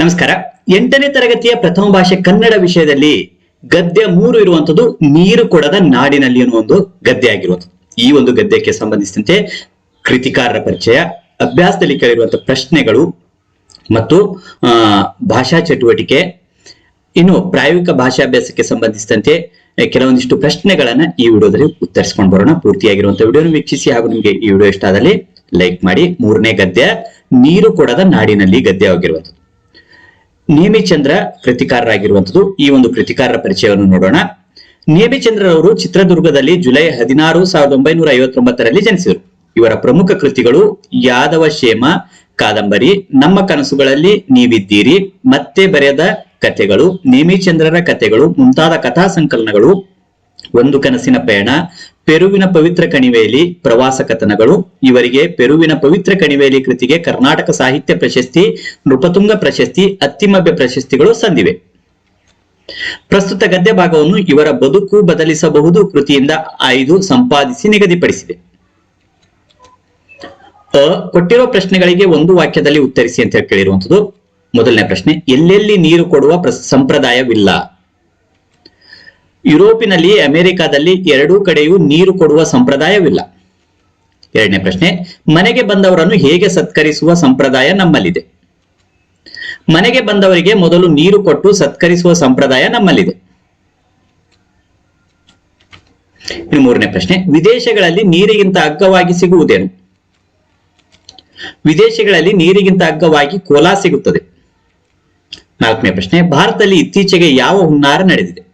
ನಮಸ್ಕಾರ. ಎಂಟನೇ ತರಗತಿಯ ಪ್ರಥಮ ಭಾಷೆ ಕನ್ನಡ ವಿಷಯದಲ್ಲಿ ಗದ್ಯ ಮೂರು ಇರುವಂತದ್ದು ನೀರು ಕೊಡದ ನಾಡಿನಲ್ಲಿ ಅನ್ನುವ ಒಂದು ಗದ್ಯ ಆಗಿರುವಂಥದ್ದು ಈ ಒಂದು ಗದ್ಯಕ್ಕೆ ಸಂಬಂಧಿಸಿದಂತೆ ಕೃತಿಕಾರರ ಪರಿಚಯ ಅಭ್ಯಾಸದಲ್ಲಿ ಕೇಳಿರುವಂತಹ ಪ್ರಶ್ನೆಗಳು ಮತ್ತು ಭಾಷಾ ಚಟುವಟಿಕೆ, ಇನ್ನು ಪ್ರಾಯೋಗಿಕ ಭಾಷಾಭ್ಯಾಸಕ್ಕೆ ಸಂಬಂಧಿಸಿದಂತೆ ಕೆಲವೊಂದಿಷ್ಟು ಪ್ರಶ್ನೆಗಳನ್ನ ಈ ವಿಡಿಯೋದಲ್ಲಿ ಉತ್ತರಿಸ್ಕೊಂಡು ಬರೋಣ. ಪೂರ್ತಿಯಾಗಿರುವಂತಹ ವಿಡಿಯೋನ ವೀಕ್ಷಿಸಿ ಹಾಗೂ ನಿಮಗೆ ಈ ವಿಡಿಯೋ ಇಷ್ಟ ಆದಲ್ಲಿ ಲೈಕ್ ಮಾಡಿ. ಮೂರನೇ ಗದ್ಯ, ನೀರು ಕೊಡದ ನಾಡಿನಲ್ಲಿ ಗದ್ಯವಾಗಿರುವಂಥದ್ದು ನೇಮಿಚಂದ್ರ ಕೃತಿಕಾರರಾಗಿರುವಂಥದ್ದು ಈ ಒಂದು ಕೃತಿಕಾರರ ಪರಿಚಯವನ್ನು ನೋಡೋಣ. ನೇಮಿಚಂದ್ರರವರು ಚಿತ್ರದುರ್ಗದಲ್ಲಿ ಜುಲೈ ಹದಿನಾರು ಸಾವಿರದ ಒಂಬೈನೂರ ಐವತ್ತೊಂಬತ್ತರಲ್ಲಿ ಜನಿಸಿದರು. ಇವರ ಪ್ರಮುಖ ಕೃತಿಗಳು ಯಾದವ ಶೇಮ ಕಾದಂಬರಿ, ನಮ್ಮ ಕನಸುಗಳಲ್ಲಿ ನೀವಿದ್ದೀರಿ, ಮತ್ತೆ ಬರೆದ ಕಥೆಗಳು, ನೇಮಿಚಂದ್ರರ ಕಥೆಗಳು, ಮುಂತಾದ ಕಥಾ ಸಂಕಲನಗಳು ಒಂದು ಕನಸಿನ ಪಯಣ, ಪೆರುವಿನ ಪವಿತ್ರ ಕಣಿವೆಯಲ್ಲಿ ಪ್ರವಾಸ ಕಥನಗಳು, ಇವರಿಗೆ ಪೆರುವಿನ ಪವಿತ್ರ ಕಣಿವೆಯಲ್ಲಿ ಕೃತಿಗೆ ಕರ್ನಾಟಕ ಸಾಹಿತ್ಯ ಪ್ರಶಸ್ತಿ, ನೃಪತುಂಗ ಪ್ರಶಸ್ತಿ ಅತ್ತಿಮಬ್ಬೆ ಪ್ರಶಸ್ತಿಗಳು ಸಂದಿವೆ. ಪ್ರಸ್ತುತ ಗದ್ಯ ಭಾಗವನ್ನು ಇವರ ಬದುಕು ಬದಲಿಸಬಹುದು ಕೃತಿಯಿಂದ ಆಯ್ದು ಸಂಪಾದಿಸಿ ನಿಗದಿಪಡಿಸಿದೆ. ಅ, ಕೊಟ್ಟಿರೋ ಪ್ರಶ್ನೆಗಳಿಗೆ ಒಂದು ವಾಕ್ಯದಲ್ಲಿ ಉತ್ತರಿಸಿ ಅಂತ ಹೇಳಿ ಕೇಳಿರುವಂತದ್ದು ಮೊದಲನೇ ಪ್ರಶ್ನೆ, ಎಲ್ಲೆಲ್ಲಿ ನೀರು ಕೊಡುವ ಪ್ರ- ಸಂಪ್ರದಾಯವಿಲ್ಲ? ಯುರೋಪಿನಲ್ಲಿ, ಅಮೆರಿಕದಲ್ಲಿ ಎರಡೂ ಕಡೆಯೂ ನೀರು ಕೊಡುವ ಸಂಪ್ರದಾಯವಿಲ್ಲ. ಎರಡನೇ ಪ್ರಶ್ನೆ, ಮನೆಗೆ ಬಂದವರನ್ನು ಹೇಗೆ ಸತ್ಕರಿಸುವ ಸಂಪ್ರದಾಯ ನಮ್ಮಲ್ಲಿದೆ? ಮನೆಗೆ ಬಂದವರಿಗೆ ಮೊದಲು ನೀರು ಕೊಟ್ಟು ಸತ್ಕರಿಸುವ ಸಂಪ್ರದಾಯ ನಮ್ಮಲ್ಲಿದೆ. ಮೂರನೇ ಪ್ರಶ್ನೆ, ವಿದೇಶಗಳಲ್ಲಿ ನೀರಿಗಿಂತ ಅಗ್ಗವಾಗಿ ಸಿಗುವುದೇನು? ವಿದೇಶಗಳಲ್ಲಿ ನೀರಿಗಿಂತ ಅಗ್ಗವಾಗಿ ಕೋಲಾ ಸಿಗುತ್ತದೆ. ನಾಲ್ಕನೇ ಪ್ರಶ್ನೆ, ಭಾರತದಲ್ಲಿ ಇತ್ತೀಚೆಗೆ ಯಾವ ಹುನ್ನಾರ ನಡೆದಿದೆ?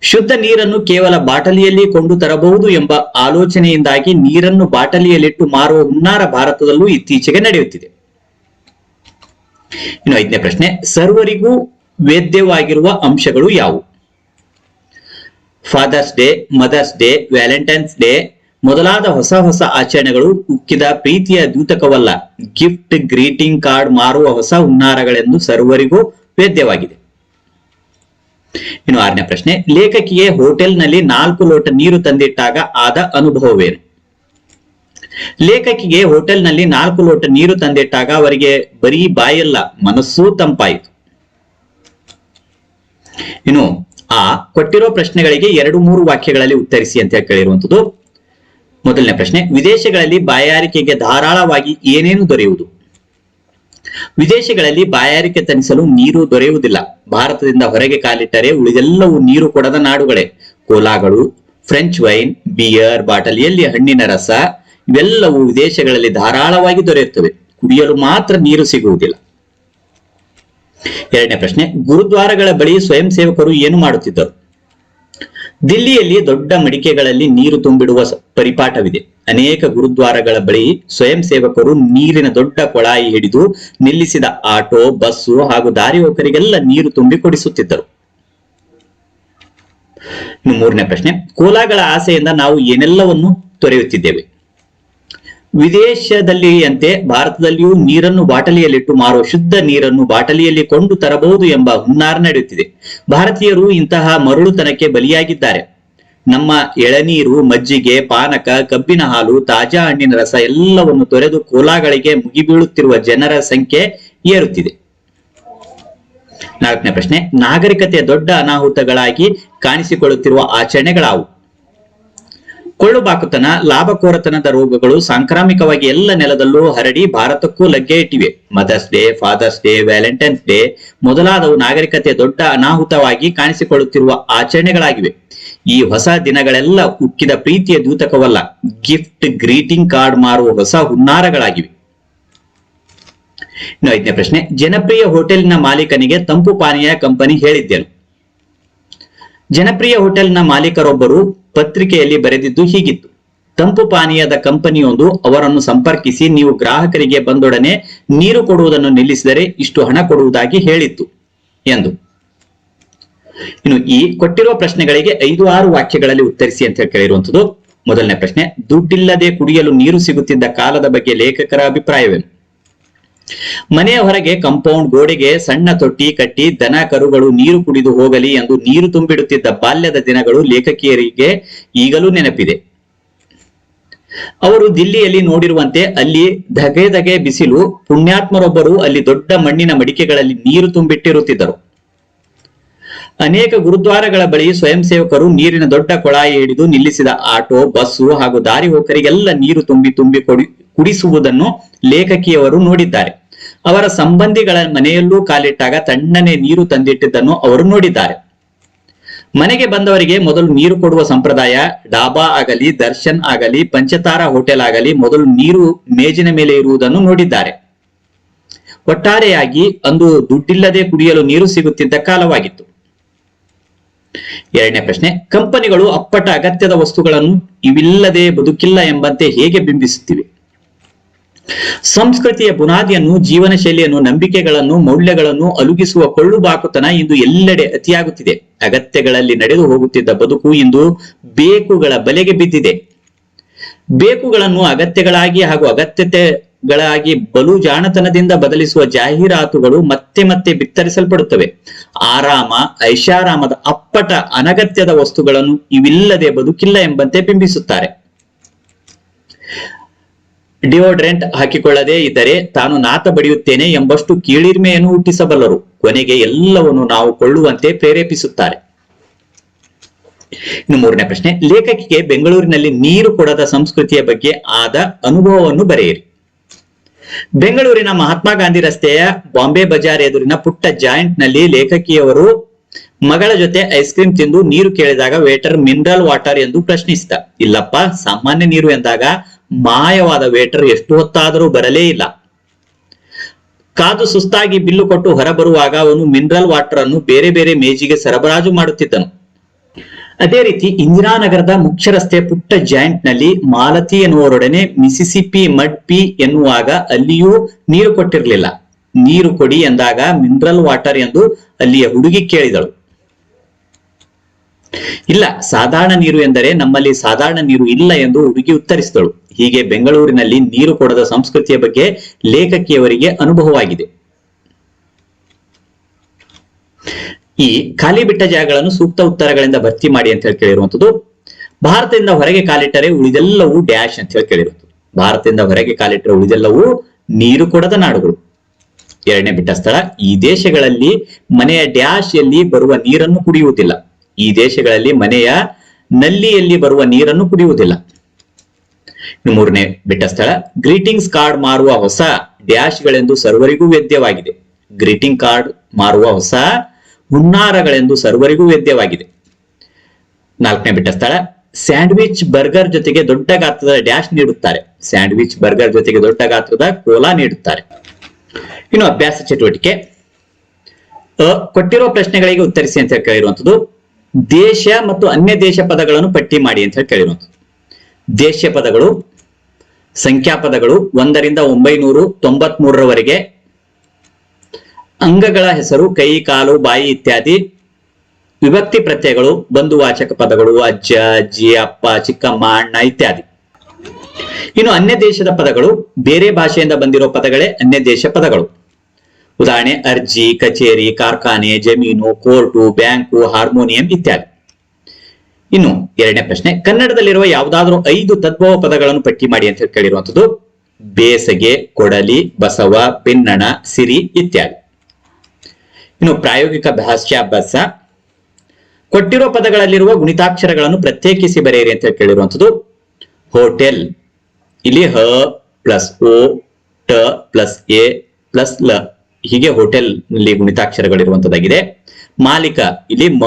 ಶುದ್ಧ ನೀರನ್ನು ಕೇವಲ ಬಾಟಲಿಯಲ್ಲಿ ಕೊಂಡು ತರಬಹುದು ಎಂಬ ಆಲೋಚನೆಯಿಂದಾಗಿ ನೀರನ್ನು ಬಾಟಲಿಯಲ್ಲಿಟ್ಟು ಮಾರುವ ಹುನ್ನಾರ ಭಾರತದಲ್ಲೂ ಇತ್ತೀಚೆಗೆ ನಡೆಯುತ್ತಿದೆ. ಇನ್ನು ಐದನೇ ಪ್ರಶ್ನೆ, ಸರ್ವರಿಗೂ ವೇದ್ಯವಾಗಿರುವ ಅಂಶಗಳು ಯಾವುವು? Father's day mother's day valentine's day ಮೊದಲಾದ ಹೊಸ ಹೊಸ ಆಚರಣೆಗಳು ಉಕ್ಕಿದ ಪ್ರೀತಿಯ ದೂತಕವಲ್ಲ. ಗಿಫ್ಟ್ ಗ್ರೀಟಿಂಗ್ ಕಾರ್ಡ್ ಮಾರುವ ಹೊಸ ಹುನ್ನಾರಗಳೆಂದು ಸರ್ವರಿಗೂ ವೇದ್ಯವಾಗಿದೆ. ಇನ್ನು ಆರನೇ ಪ್ರಶ್ನೆ ಲೇಖಕಿಗೆ ಹೋಟೆಲ್ನಲ್ಲಿ ನಾಲ್ಕು ಲೋಟ ನೀರು ತಂದಿಟ್ಟಾಗ ಆದ ಅನುಭವವೇನು? ಲೇಖಕಿಗೆ ಹೋಟೆಲ್ನಲ್ಲಿ ನಾಲ್ಕು ಲೋಟ ನೀರು ತಂದಿಟ್ಟಾಗ ಅವರಿಗೆ ಬರೀ ಬಾಯಲ್ಲ, ಮನಸ್ಸು ತಂಪಾಯಿತು. ಇನ್ನು ಆ ಕೊಟ್ಟಿರೋ ಪ್ರಶ್ನೆಗಳಿಗೆ ಎರಡು ಮೂರು ವಾಕ್ಯಗಳಲ್ಲಿ ಉತ್ತರಿಸಿ ಅಂತ ಕೇಳಿರುವಂತದ್ದು ಮೊದಲನೇ ಪ್ರಶ್ನೆ, ವಿದೇಶಗಳಲ್ಲಿ ಬಾಯಾರಿಕೆಗೆ ಧಾರಾಳವಾಗಿ ಏನೇನು ದೊರೆಯುವುದು? ವಿದೇಶಗಳಲ್ಲಿ ಬಾಯಾರಿಕೆ ತನಿಸಲು ನೀರು ದೊರೆಯುವುದಿಲ್ಲ. ಭಾರತದಿಂದ ಹೊರಗೆ ಕಾಲಿಟ್ಟರೆ ಉಳಿದೆಲ್ಲವೂ ನೀರು ಕೊಡದ ನಾಡುಗಳೇ. ಕೋಲಾಗಳು, ಫ್ರೆಂಚ್ ವೈನ್, ಬಿಯರ್, ಬಾಟಲಿಯಲ್ಲಿ ಹಣ್ಣಿನ ರಸ, ಇವೆಲ್ಲವೂ ವಿದೇಶಗಳಲ್ಲಿ ಧಾರಾಳವಾಗಿ ದೊರೆಯುತ್ತವೆ. ಕುಡಿಯಲು ಮಾತ್ರ ನೀರು ಸಿಗುವುದಿಲ್ಲ. ಎರಡನೇ ಪ್ರಶ್ನೆ, ಗುರುದ್ವಾರಗಳ ಬಳಿ ಸ್ವಯಂ ಸೇವಕರು ಏನು ಮಾಡುತ್ತಿದ್ದರು? ದಿಲ್ಲಿಯಲ್ಲಿ ದೊಡ್ಡ ಮಡಿಕೆಗಳಲ್ಲಿ ನೀರು ತುಂಬಿಡುವ ಪರಿಪಾಠವಿದೆ. ಅನೇಕ ಗುರುದ್ವಾರಗಳ ಬಳಿ ಸ್ವಯಂ ಸೇವಕರು ನೀರಿನ ದೊಡ್ಡ ಕೊಳಾಯಿ ಹಿಡಿದು ನಿಲ್ಲಿಸಿದ ಆಟೋ, ಬಸ್ಸು ಹಾಗೂ ದಾರಿ ಹೋಕರಿಗೆಲ್ಲ ನೀರು ತುಂಬಿ ಕೊಡಿಸುತ್ತಿದ್ದರು. ಮೂರನೇ ಪ್ರಶ್ನೆ, ಕೋಲಾಗಳ ಆಸೆಯಿಂದ ನಾವು ಏನೆಲ್ಲವನ್ನು ತೊರೆಯುತ್ತಿದ್ದೇವೆ? ವಿದೇಶದಲ್ಲಿಯಂತೆ ಭಾರತದಲ್ಲಿಯೂ ನೀರನ್ನು ಬಾಟಲಿಯಲ್ಲಿಟ್ಟು ಮಾರುವ ಶುದ್ಧ ನೀರನ್ನು ಬಾಟಲಿಯಲ್ಲಿ ಕೊಂಡು ತರಬಹುದು ಎಂಬ ಹುನ್ನಾರ ನಡೆಯುತ್ತಿದೆ. ಭಾರತೀಯರು ಇಂತಹ ಮರುಳುತನಕ್ಕೆ ಬಲಿಯಾಗಿದ್ದಾರೆ. ನಮ್ಮ ಎಳನೀರು, ಮಜ್ಜಿಗೆ, ಪಾನಕ, ಕಬ್ಬಿನ ಹಾಲು, ತಾಜಾ ಹಣ್ಣಿನ ರಸ ಎಲ್ಲವನ್ನು ತೊರೆದು ಕೋಲಾಗಳಿಗೆ ಮುಗಿಬೀಳುತ್ತಿರುವ ಜನರ ಸಂಖ್ಯೆ ಏರುತ್ತಿದೆ. ನಾಲ್ಕನೇ ಪ್ರಶ್ನೆ ನಾಗರಿಕತೆಯ ದೊಡ್ಡ ಅನಾಹುತಗಳಾಗಿ ಕಾಣಿಸಿಕೊಳ್ಳುತ್ತಿರುವ ಆಚರಣೆಗಳಾವು? ಕೊಳ್ಳುಬಾಕುತನ, ಲಾಭಕೋರತನದ ರೋಗಗಳು ಸಾಂಕ್ರಾಮಿಕವಾಗಿ ಎಲ್ಲ ನೆಲದಲ್ಲೂ ಹರಡಿ ಭಾರತಕ್ಕೂ ಲಗ್ಗೆ ಇಟ್ಟಿವೆ. Mother's day father's day valentine's day ಮೊದಲಾದವು ನಾಗರಿಕತೆ ದೊಡ್ಡ ಅನಾಹುತವಾಗಿ ಕಾಣಿಸಿಕೊಳ್ಳುತ್ತಿರುವ ಆಚರಣೆಗಳಾಗಿವೆ. ಈ ಹೊಸ ದಿನಗಳೆಲ್ಲ ಉಕ್ಕಿದ ಪ್ರೀತಿಯ ದೂತಕವಲ್ಲ ಗಿಫ್ಟ್ ಗ್ರೀಟಿಂಗ್ ಕಾರ್ಡ್ ಮಾರುವ ಹೊಸ ಹುನ್ನಾರಗಳಾಗಿವೆ. ಇನ್ನು ಐದನೇ ಪ್ರಶ್ನೆ, ಜನಪ್ರಿಯ ಹೋಟೆಲ್ನ ಮಾಲೀಕನಿಗೆ ತಂಪು ಪಾನೀಯ ಕಂಪನಿ ಹೇಳಿದ್ದೇನು. ಜನಪ್ರಿಯ ಹೋಟೆಲ್ನ ಮಾಲೀಕರೊಬ್ಬರು ಪತ್ರಿಕೆಯಲ್ಲಿ ಬರೆದಿದ್ದು ಹೀಗಿತ್ತು. ತಂಪು ಪಾನೀಯದ ಕಂಪನಿಯೊಂದು ಅವರನ್ನು ಸಂಪರ್ಕಿಸಿ ನೀವು ಗ್ರಾಹಕರಿಗೆ ಬಂದೊಡನೆ ನೀರು ಕೊಡುವುದನ್ನು ನಿಲ್ಲಿಸಿದರೆ ಇಷ್ಟು ಹಣ ಕೊಡುವುದಾಗಿ ಹೇಳಿತ್ತು, ಎಂದು. ಇನ್ನು ಈ ಕೊಟ್ಟಿರುವ ಪ್ರಶ್ನೆಗಳಿಗೆ ಐದು ಆರು ವಾಕ್ಯಗಳಲ್ಲಿ ಉತ್ತರಿಸಿ ಅಂತ ಹೇಳಿ ಕೇಳಿರುವಂತದ್ದು ಮೊದಲನೇ ಪ್ರಶ್ನೆ, ದುಡ್ಡಿಲ್ಲದೆ ಕುಡಿಯಲು ನೀರು ಸಿಗುತ್ತಿದ್ದ ಕಾಲದ ಬಗ್ಗೆ ಲೇಖಕರ ಅಭಿಪ್ರಾಯವೇನು? ಮನೆಯ ಹೊರಗೆ ಕಂಪೌಂಡ್ ಗೋಡೆಗೆ ಸಣ್ಣ ತೊಟ್ಟಿ ಕಟ್ಟಿ ದನ ಕರುಗಳು ನೀರು ಕುಡಿದು ಹೋಗಲಿ ಎಂದು ನೀರು ತುಂಬಿಡುತ್ತಿದ್ದ ಬಾಲ್ಯದ ದಿನಗಳು ಲೇಖಕಿಯರಿಗೆ ಈಗಲೂ ನೆನಪಿದೆ. ಅವರು ದಿಲ್ಲಿಯಲ್ಲಿ ನೋಡಿರುವಂತೆ ಅಲ್ಲಿ ಧಗೆ ಧಗೆ ಬಿಸಿಲು, ಪುಣ್ಯಾತ್ಮರೊಬ್ಬರು ಅಲ್ಲಿ ದೊಡ್ಡ ಮಣ್ಣಿನ ಮಡಿಕೆಗಳಲ್ಲಿ ನೀರು ತುಂಬಿಟ್ಟಿರುತ್ತಿದ್ದರು. ಅನೇಕ ಗುರುದ್ವಾರಗಳ ಬಳಿ ಸ್ವಯಂ ಸೇವಕರು ನೀರಿನ ದೊಡ್ಡ ಕೊಳಾಯಿ ಹಿಡಿದು ನಿಲ್ಲಿಸಿದ ಆಟೋ, ಬಸ್ಸು ಹಾಗೂ ದಾರಿ ಹೋಕರಿಗೆಲ್ಲ ನೀರು ತುಂಬಿ ತುಂಬಿ ಕೊಡಿ ಕುಡಿಸುವುದನ್ನು ಲೇಖಕಿಯವರು ನೋಡಿದ್ದಾರೆ. ಅವರ ಸಂಬಂಧಿಗಳ ಮನೆಯಲ್ಲೂ ಕಾಲಿಟ್ಟಾಗ ತಣ್ಣನೆ ನೀರು ತಂದಿಟ್ಟಿದ್ದನ್ನು ಅವರು ನೋಡಿದ್ದಾರೆ. ಮನೆಗೆ ಬಂದವರಿಗೆ ಮೊದಲು ನೀರು ಕೊಡುವ ಸಂಪ್ರದಾಯ, ಡಾಬಾ ಆಗಲಿ, ದರ್ಶನ್ ಆಗಲಿ, ಪಂಚತಾರ ಹೋಟೆಲ್ ಆಗಲಿ ಮೊದಲು ನೀರು ಮೇಜಿನ ಮೇಲೆ ಇರುವುದನ್ನು ನೋಡಿದ್ದಾರೆ. ಒಟ್ಟಾರೆಯಾಗಿ ಅಂದು ದುಡ್ಡಿಲ್ಲದೆ ಕುಡಿಯಲು ನೀರು ಸಿಗುತ್ತಿದ್ದ ಕಾಲವಾಗಿತ್ತು. ಎರಡನೇ ಪ್ರಶ್ನೆ, ಕಂಪನಿಗಳು ಅಪ್ಪಟ ಅಗತ್ಯದ ವಸ್ತುಗಳನ್ನು ಇವಿಲ್ಲದೆ ಬದುಕಿಲ್ಲ ಎಂಬಂತೆ ಹೇಗೆ ಬಿಂಬಿಸುತ್ತಿವೆ? ಸಂಸ್ಕೃತಿಯ ಬುನಾದಿಯನ್ನು ಜೀವನ ಶೈಲಿಯನ್ನು ನಂಬಿಕೆಗಳನ್ನು, ಮೌಲ್ಯಗಳನ್ನು ಅಲುಗಿಸುವ ಕೊಳ್ಳುಬಾಕುತನ ಇಂದು ಎಲ್ಲೆಡೆ ಅತಿಯಾಗುತ್ತಿದೆ. ಅಗತ್ಯಗಳಲ್ಲಿ ನಡೆದು ಹೋಗುತ್ತಿದ್ದ ಬದುಕು ಇಂದು ಬೇಕುಗಳ ಬಲೆಗೆ ಬಿದ್ದಿದೆ. ಬೇಕುಗಳನ್ನು ಅಗತ್ಯಗಳಾಗಿ ಹಾಗೂ ಅಗತ್ಯತೆಗಳಾಗಿ ಬಲು ಜಾಣತನದಿಂದ ಬದಲಿಸುವ ಜಾಹೀರಾತುಗಳು ಮತ್ತೆ ಮತ್ತೆ ಬಿತ್ತರಿಸಲ್ಪಡುತ್ತವೆ. ಆರಾಮ, ಐಷಾರಾಮದ ಅಪ್ಪಟ ಅನಗತ್ಯದ ವಸ್ತುಗಳನ್ನು ಇವಿಲ್ಲದೆ ಬದುಕಿಲ್ಲ ಎಂಬಂತೆ ಬಿಂಬಿಸುತ್ತಾರೆ. ಡಿಯೋಡ್ರೆಂಟ್ ಹಾಕಿಕೊಳ್ಳದೆ ಇದ್ದರೆ ತಾನು ನಾತ ಬಡಿಯುತ್ತೇನೆ ಎಂಬಷ್ಟು ಕೀಳಿರ್ಮೆಯನ್ನು ಹುಟ್ಟಿಸಬಲ್ಲರು. ಕೊನೆಗೆ ಎಲ್ಲವನ್ನು ನಾವು ಕೊಳ್ಳುವಂತೆ ಪ್ರೇರೇಪಿಸುತ್ತಾರೆ. ಇನ್ನು ಮೂರನೇ ಪ್ರಶ್ನೆ, ಲೇಖಕಿಗೆ ಬೆಂಗಳೂರಿನಲ್ಲಿ ನೀರು ಕೊಡದ ಸಂಸ್ಕೃತಿಯ ಬಗ್ಗೆ ಆದ ಅನುಭವವನ್ನು ಬರೆಯಿರಿ. ಬೆಂಗಳೂರಿನ ಮಹಾತ್ಮ ಗಾಂಧಿ ರಸ್ತೆಯ ಬಾಂಬೆ ಬಜಾರ್ ಎದುರಿನ ಪುಟ್ಟ ಜಾಯಿಂಟ್ನಲ್ಲಿ ಲೇಖಕಿಯವರು ಮಗಳ ಜೊತೆ ಐಸ್ ಕ್ರೀಮ್ ತಿಂದು ನೀರು ಕೇಳಿದಾಗ ವೇಟರ್ ಮಿನರಲ್ ವಾಟರ್ ಎಂದು ಪ್ರಶ್ನಿಸಿದ. ಇಲ್ಲಪ್ಪ, ಸಾಮಾನ್ಯ ನೀರು ಎಂದಾಗ ಮಾಯವಾದ ವೇಟರ್ ಎಷ್ಟು ಹೊತ್ತಾದರೂ ಬರಲೇ ಇಲ್ಲ. ಕಾದು ಸುಸ್ತಾಗಿ ಬಿಲ್ಲು ಕೊಟ್ಟು ಹೊರಬರುವಾಗ ಅವನು ಮಿನರಲ್ ವಾಟರ್ ಅನ್ನು ಬೇರೆ ಬೇರೆ ಮೇಜಿಗೆ ಸರಬರಾಜು ಮಾಡುತ್ತಿದ್ದನು. ಅದೇ ರೀತಿ ಇಂದಿರಾನಗರದ ಮುಖ್ಯ ರಸ್ತೆ ಪುಟ್ಟ ಜಾಯಿಂಟ್ನಲ್ಲಿ ಮಾಲತಿ ಎನ್ನುವರೊಡನೆ ಮಿಸಿಸಿಪಿ ಮಡ್ ಪಿ ಎನ್ನುವಾಗ ಅಲ್ಲಿಯೂ ನೀರು ಕೊಟ್ಟಿರಲಿಲ್ಲ. ನೀರು ಕೊಡಿ ಎಂದಾಗ ಮಿನರಲ್ ವಾಟರ್ ಎಂದು ಅಲ್ಲಿಯ ಹುಡುಗಿ ಕೇಳಿದಳು. ಇಲ್ಲ, ಸಾಧಾರಣ ನೀರು ಎಂದರೆ ನಮ್ಮಲ್ಲಿ ಸಾಧಾರಣ ನೀರು ಇಲ್ಲ ಎಂದು ಹುಡುಗಿ ಉತ್ತರಿಸಿದಳು. ಹೀಗೆ ಬೆಂಗಳೂರಿನಲ್ಲಿ ನೀರು ಕೊಡದ ಸಂಸ್ಕೃತಿಯ ಬಗ್ಗೆ ಲೇಖಕಿಯವರಿಗೆ ಅನುಭವವಾಗಿದೆ. ಈ ಖಾಲಿ ಬಿಟ್ಟ ಜಾಗಗಳನ್ನು ಸೂಕ್ತ ಉತ್ತರಗಳಿಂದ ಭರ್ತಿ ಮಾಡಿ ಅಂತ ಹೇಳಿ ಕೇಳಿರುವಂತದ್ದು ಭಾರತದಿಂದ ಹೊರಗೆ ಕಾಲಿಟ್ಟರೆ ಉಳಿದೆಲ್ಲವೂ ಡ್ಯಾಶ್ ಅಂತ ಹೇಳಿ ಕೇಳಿರುವಂತದ್ದು ಭಾರತದಿಂದ ಹೊರಗೆ ಕಾಲಿಟ್ಟರೆ ಉಳಿದೆಲ್ಲವೂ ನೀರು ಕೊಡದ ನಾಡುಗಳು. ಎರಡನೇ ಬಿಟ್ಟ ಸ್ಥಳ, ಈ ದೇಶಗಳಲ್ಲಿ ಮನೆಯ ಡ್ಯಾಶ್ ಬರುವ ನೀರನ್ನು ಕುಡಿಯುವುದಿಲ್ಲ. ಈ ದೇಶಗಳಲ್ಲಿ ಮನೆಯ ನಲ್ಲಿಯಲ್ಲಿ ಬರುವ ನೀರನ್ನು ಕುಡಿಯುವುದಿಲ್ಲ. ಮೂರನೇ ಬಿಟ್ಟ ಸ್ಥಳ ಗ್ರೀಟಿಂಗ್ಸ್ ಕಾರ್ಡ್ ಮಾರುವ ಹೊಸ ಡ್ಯಾಶ್ಗಳೆಂದು ಸರ್ವರಿಗೂ ವೇದ್ಯವಾಗಿದೆ. ಗ್ರೀಟಿಂಗ್ ಕಾರ್ಡ್ ಮಾರುವ ಹೊಸ ಹುನ್ನಾರಗಳೆಂದು ಸರ್ವರಿಗೂ ವೇದ್ಯವಾಗಿದೆ. ನಾಲ್ಕನೇ ಬಿಟ್ಟ ಸ್ಥಳ ಸ್ಯಾಂಡ್ವಿಚ್ ಬರ್ಗರ್ ಜೊತೆಗೆ ದೊಡ್ಡ ಗಾತ್ರದ ಡ್ಯಾಶ್ ನೀಡುತ್ತಾರೆ. ಸ್ಯಾಂಡ್ವಿಚ್ ಬರ್ಗರ್ ಜೊತೆಗೆ ದೊಡ್ಡ ಗಾತ್ರದ ಕೋಲಾ ನೀಡುತ್ತಾರೆ. ಇನ್ನು ಅಭ್ಯಾಸ ಚಟುವಟಿಕೆ. ಅ, ಕೊಟ್ಟಿರುವ ಪ್ರಶ್ನೆಗಳಿಗೆ ಉತ್ತರಿಸಿ ಅಂತ ಕೇಳಿರುವಂತದ್ದು ದೇಶ ಮತ್ತು ಅನ್ಯ ದೇಶ ಪದಗಳನ್ನು ಪಟ್ಟಿ ಮಾಡಿ ಅಂತ ಹೇಳಿ ಕೇಳಿರೋದು. ದೇಶ ಪದಗಳು, ಸಂಖ್ಯಾ ಪದಗಳು ಒಂದರಿಂದ ಒಂಬೈನೂರು ತೊಂಬತ್ ಮೂರರವರೆಗೆ ಅಂಗಗಳ ಹೆಸರು, ಕೈ, ಕಾಲು, ಬಾಯಿ ಇತ್ಯಾದಿ ವಿಭಕ್ತಿ ಪ್ರತ್ಯಯಗಳು, ಬಂಧುವಾಚಕ ಪದಗಳು, ಅಜ್ಜ, ಅಜ್ಜಿ, ಅಪ್ಪ, ಚಿಕ್ಕಮ್ಮ, ಅಣ್ಣ ಇತ್ಯಾದಿ. ಇನ್ನು ಅನ್ಯ ದೇಶದ ಪದಗಳು ಬೇರೆ ಭಾಷೆಯಿಂದ ಬಂದಿರೋ ಪದಗಳೇ ಅನ್ಯ ದೇಶ ಪದಗಳು. ಉದಾಹರಣೆ, ಅರ್ಜಿ, ಕಚೇರಿ, ಕಾರ್ಖಾನೆ, ಜಮೀನು, ಕೋರ್ಟು, ಬ್ಯಾಂಕು, ಹಾರ್ಮೋನಿಯಂ ಇತ್ಯಾದಿ. ಇನ್ನು ಎರಡನೇ ಪ್ರಶ್ನೆ, ಕನ್ನಡದಲ್ಲಿರುವ ಯಾವುದಾದ್ರೂ ಐದು ತದ್ಭವ ಪದಗಳನ್ನು ಪಟ್ಟಿ ಮಾಡಿ ಅಂತ ಹೇಳಿ ಕೇಳಿರುವಂತದ್ದು ಬೇಸಗೆ, ಕೊಡಲಿ, ಬಸವ, ಪಿನ್ನಣ, ಸಿರಿ ಇತ್ಯಾದಿ. ಇನ್ನು ಪ್ರಾಯೋಗಿಕ ಭಾಷ್ಯಾಭ್ಯಾಸ ಕೊಟ್ಟಿರುವ ಪದಗಳಲ್ಲಿರುವ ಗುಣಿತಾಕ್ಷರಗಳನ್ನು ಪ್ರತ್ಯೇಕಿಸಿ ಬರೆಯಿರಿ ಅಂತ ಕೇಳಿರುವಂತದ್ದು ಹೋಟೆಲ್, ಇಲ್ಲಿ ಹ ಪ್ಲಸ್ ಓ, ಟ ಪ್ಲಸ್ ಎ ಪ್ಲಸ್ ಲ. ಹೀಗೆ ಹೋಟೆಲ್ನಲ್ಲಿ ಗುಣಿತಾಕ್ಷರಗಳಿರುವಂತದ್ದಾಗಿದೆ. ಮಾಲೀಕ ಇಲ್ಲಿ ಮ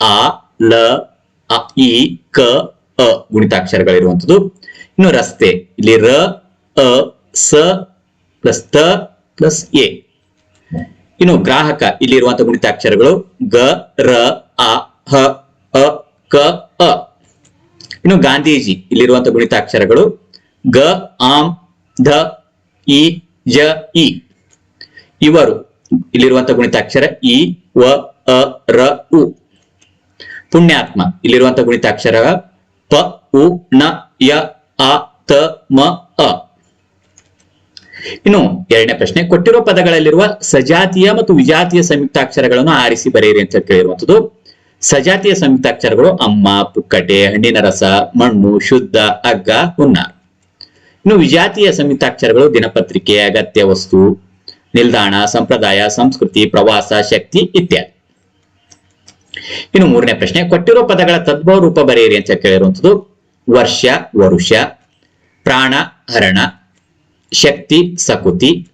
ಆ ಲ ಅ, ಇ ಕ ಅ ಗುಣಿತಾಕ್ಷರಗಳಿರುವಂತದ್ದು. ಇನ್ನು ರಸ್ತೆ ಇಲ್ಲಿ ರ ಅ ಸ ಪ್ಲಸ್ ತ ಪ್ಲಸ್ ಎ. ಇನ್ನು ಗ್ರಾಹಕ ಇಲ್ಲಿ ಇರುವಂತಹ ಗುಣಿತಾಕ್ಷರಗಳು ಗ ರ ಅ ಹ ಅ ಕ ಅ. ಇನ್ನು ಗಾಂಧೀಜಿ ಇಲ್ಲಿರುವಂತಹ ಗುಣಿತಾಕ್ಷರಗಳು ಗ ಆಂ ಧ ಇ ಜ ಇ. ಇವರು ಇಲ್ಲಿರುವಂತಹ ಗುಣಿತಾಕ್ಷರ ಇ ವ, ಅ, ರ, ಉ. ಪುಣ್ಯಾತ್ಮ ಇಲ್ಲಿರುವಂತಹ ಗುಣಿತಾಕ್ಷರ ಪ, ಉ, ನ, ಯ, ಅ, ತ, ಮ, ಅ. ಇನ್ನು ಎರಡನೇ ಪ್ರಶ್ನೆ ಕೊಟ್ಟಿರುವ ಪದಗಳಲ್ಲಿರುವ ಸಜಾತಿಯ ಮತ್ತು ವಿಜಾತಿಯ ಸಂಯುಕ್ತಾಕ್ಷರಗಳನ್ನು ಆರಿಸಿ ಬರೆಯಿರಿ ಅಂತ ಕೇಳಿರುವಂತದ್ದು. ಸಜಾತಿಯ ಸಂಯುಕ್ತಾಕ್ಷರಗಳು ಅಮ್ಮ, ಪುಕ್ಕಟೆ, ಹಣ್ಣಿನ ರಸ, ಮಣ್ಣು, ಶುದ್ಧ ಅಗ್ಗ ಹುನ್ನಾರ್. ಇನ್ನು ವಿಜಾತಿಯ ಸಂಯುಕ್ತಾಕ್ಷರಗಳು ದಿನಪತ್ರಿಕೆ, ಅಗತ್ಯ ವಸ್ತು ನಿಲ್ದಾಣ, ಸಂಪ್ರದಾಯ, ಸಂಸ್ಕೃತಿ, ಪ್ರವಾಸ, ಶಕ್ತಿ ಇತ್ಯಾದಿ. ಇನ್ನು ಮೂರನೇ ಪ್ರಶ್ನೆ, ಕೊಟ್ಟಿರೋ ಪದಗಳ ತದ್ಭವ ರೂಪ ಬರೆಯಿರಿ ಅಂತ ಕೇಳಿರುವಂಥದ್ದು. ವರ್ಷ, ವರುಷ, ಪ್ರಾಣ, ಹರಣ, ಶಕ್ತಿ, ಸಕುತಿ,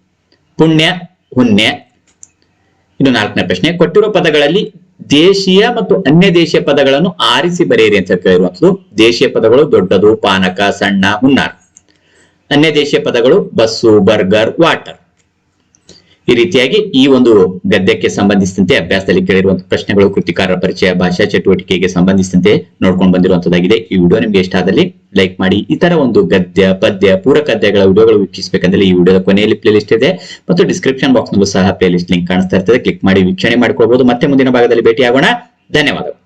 ಪುಣ್ಯ, ಹುಣ್ಯ. ಇನ್ನು ನಾಲ್ಕನೇ ಪ್ರಶ್ನೆ, ಕೊಟ್ಟಿರೋ ಪದಗಳಲ್ಲಿ ದೇಶೀಯ ಮತ್ತು ಅನ್ಯ ದೇಶೀಯ ಪದಗಳನ್ನು ಆರಿಸಿ ಬರೆಯಿರಿ ಅಂತ ಕೇಳಿರುವಂಥದ್ದು. ದೇಶೀಯ ಪದಗಳು ದೊಡ್ಡದು, ಪಾನಕ, ಸಣ್ಣ, ಹುನ್ನಾರ್. ಅನ್ಯ ದೇಶೀಯ ಪದಗಳು ಬಸ್ಸು, ಬರ್ಗರ್, ವಾಟರ್. ಈ ರೀತಿಯಾಗಿ ಈ ಒಂದು ಗದ್ಯಕ್ಕೆ ಸಂಬಂಧಿಸಿದಂತೆ ಅಭ್ಯಾಸದಲ್ಲಿ ಕೇಳಿರುವಂತಹ ಪ್ರಶ್ನೆಗಳು, ಕೃತಿಕಾರರ ಪರಿಚಯ, ಭಾಷಾ ಚಟುವಟಿಕೆಗೆ ಸಂಬಂಧಿಸಿದಂತೆ ನೋಡ್ಕೊಂಡು ಬಂದಿರುವಂತದ್ದಾಗಿದೆ. ಈ ವಿಡಿಯೋ ನಿಮ್ಗೆ ಇಷ್ಟ ಆದಲ್ಲಿ ಲೈಕ್ ಮಾಡಿ. ಈ ಒಂದು ಗದ್ಯ, ಪದ್ಯ, ಪೂರಕ ಗದ್ಯಗಳ ವಿಡಿಯೋಗಳು ವೀಕ್ಷಿಸಬೇಕಂದ್ರೆ ಈ ವಿಡಿಯೋದ ಕೊನೆಯಲ್ಲಿ ಪ್ಲೇ ಲಿಸ್ಟ್ ಇದೆ. ಮತ್ತು ಡಿಸ್ಕ್ರಿಪ್ಷನ್ ಬಾಕ್ಸ್ ನಲ್ಲೂ ಸಹ ಪ್ಲೇ ಲಿಸ್ಟ್ ಲಿಂಕ್ ಕಾಣಿಸ್ತಾ ಇರ್ತದೆ. ಕ್ಲಿಕ್ ಮಾಡಿ ವೀಕ್ಷಣೆ ಮಾಡ್ಕೊಳ್ಬಹುದು ಮತ್ತೆ ಮುಂದಿನ ಭಾಗದಲ್ಲಿ ಭೇಟಿಯಾಗೋಣ. ಧನ್ಯವಾದಗಳು.